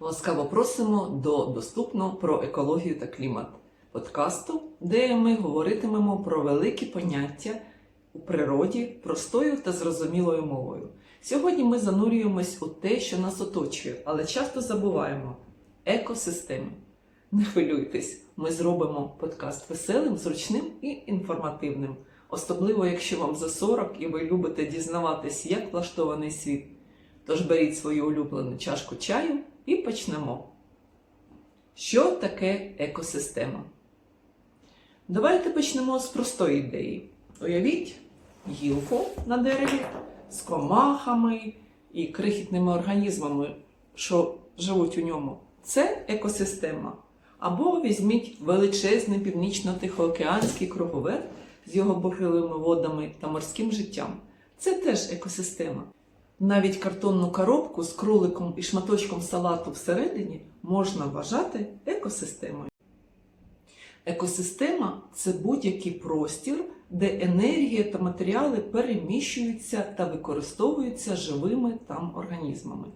Ласкаво просимо до доступно про екологію та клімат подкасту, де ми говоритимемо про великі поняття у природі простою та зрозумілою мовою. Сьогодні ми занурюємось у те, що нас оточує, але часто забуваємо екосистеми. Не хвилюйтесь, ми зробимо подкаст веселим, зручним і інформативним, особливо якщо вам за 40 і ви любите дізнаватись, як влаштований світ. Тож беріть свою улюблену чашку чаю і почнемо. Що таке екосистема? Давайте почнемо з простої ідеї. Уявіть гілку на дереві з комахами і крихітними організмами, що живуть у ньому. Це екосистема. Або візьміть величезний північно-тихоокеанський круговер з його бурхливими водами та морським життям. Це теж екосистема. Навіть картонну коробку з кроликом і шматочком салату всередині можна вважати екосистемою. Екосистема це будь-який простір, де енергія та матеріали переміщуються та використовуються живими там організмами.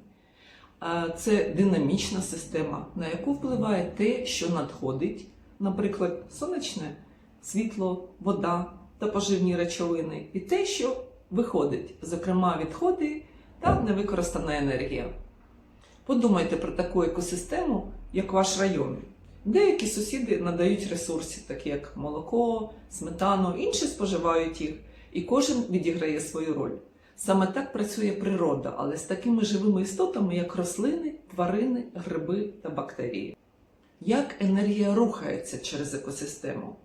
Це динамічна система, на яку впливає те, що надходить, наприклад, сонячне світло, вода та поживні речовини, і те, що виходить, зокрема відходи та невикористана енергія. Подумайте про таку екосистему, як ваш район. Деякі сусіди надають ресурси, такі як молоко, сметану, інші споживають їх, і кожен відіграє свою роль. Саме так працює природа, але з такими живими істотами, як рослини, тварини, гриби та бактерії. Як енергія рухається через екосистему?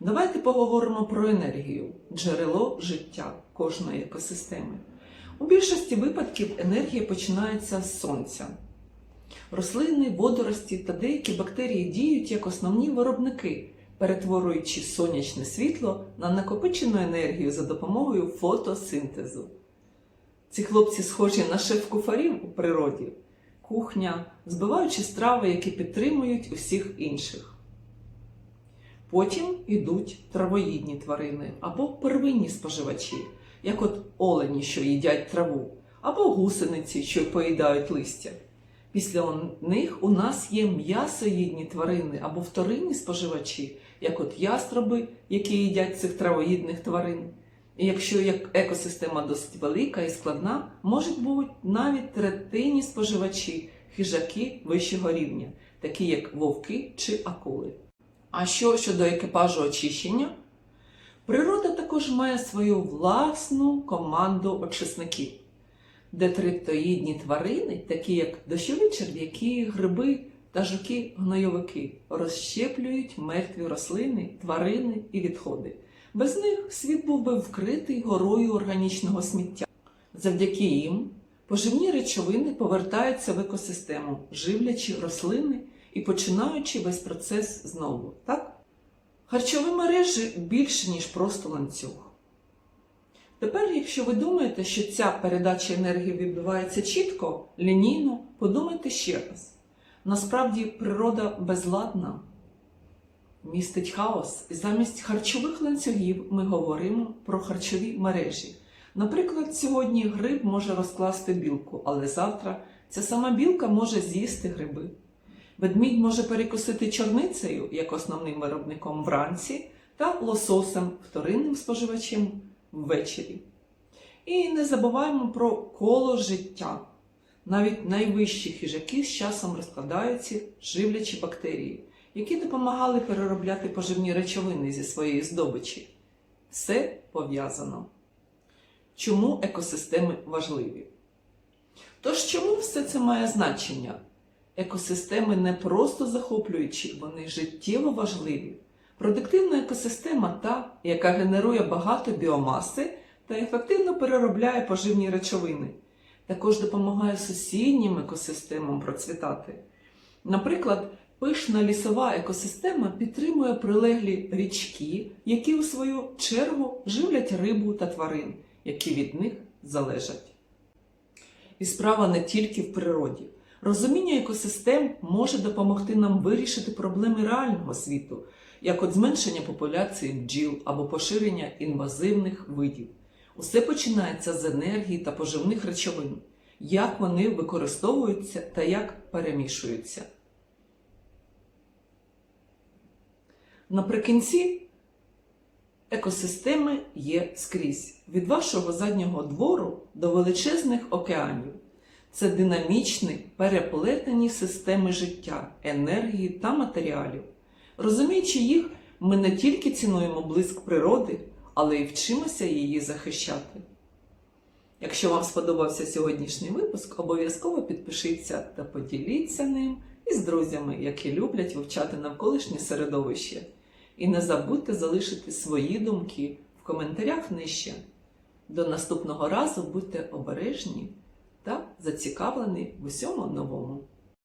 Давайте поговоримо про енергію, джерело життя кожної екосистеми. У більшості випадків енергія починається з сонця. Рослини, водорості та деякі бактерії діють як основні виробники, перетворюючи сонячне світло на накопичену енергію за допомогою фотосинтезу. Ці хлопці схожі на шеф-куфарів у природі, кухня, збиваючи страви, які підтримують усіх інших. Потім йдуть травоїдні тварини або первинні споживачі, як от олені, що їдять траву, або гусениці, що поїдають листя. Після них у нас є м'ясоїдні тварини або вторинні споживачі, як от ястроби, які їдять цих травоїдних тварин. І якщо екосистема досить велика і складна, можуть бути навіть третинні споживачі, хижаки вищого рівня, такі як вовки чи акули. А що щодо екіпажу очищення? Природа також має свою власну команду очисників детриптоїдні тварини, такі як дощові черв'яки, гриби та жуки-гнойовики, розщеплюють мертві рослини, тварини і відходи. Без них світ був би вкритий горою органічного сміття. Завдяки їм поживні речовини повертаються в екосистему, живлячи рослини і починаючи весь процес знову. Так? Харчові мережі більше, ніж просто ланцюг. Тепер, якщо ви думаєте, що ця передача енергії відбувається чітко, лінійно, подумайте ще раз. Насправді природа безладна, містить хаос, і замість харчових ланцюгів ми говоримо про харчові мережі. Наприклад, сьогодні гриб може розкласти білку, але завтра ця сама білка може з'їсти гриби. Ведмідь може перекусити чорницею як основним виробником вранці та лососем вторинним споживачем ввечері. І не забуваємо про коло життя. Навіть найвищі хижаки з часом розкладаються, живлячи бактерії, які допомагали переробляти поживні речовини зі своєї здобичі. Все пов'язано. Чому екосистеми важливі? Тож чому все це має значення? Екосистеми не просто захоплюючі, вони життєво важливі. Продуктивна екосистема та, яка генерує багато біомаси та ефективно переробляє поживні речовини, також допомагає сусіднім екосистемам процвітати. Наприклад, пишна лісова екосистема підтримує прилеглі річки, які у свою чергу живлять рибу та тварин, які від них залежать. І справа не тільки в природі. Розуміння екосистем може допомогти нам вирішити проблеми реального світу, як от зменшення популяції бджіл або поширення інвазивних видів. Усе починається з енергії та поживних речовин. як вони використовуються та як перемішуються. Наприкінці екосистеми є скрізь від вашого заднього двору до величезних океанів. Це динамічні переплетені системи життя, енергії та матеріалів. Розуміючи їх, ми не тільки цінуємо блиск природи, але й вчимося її захищати. Якщо вам сподобався сьогоднішній випуск, обов'язково підпишіться та поділіться ним із друзями, які люблять вивчати навколишнє середовище. І не забудьте залишити свої думки в коментарях нижче. До наступного разу будьте обережні та зацікавлений в усьому новому.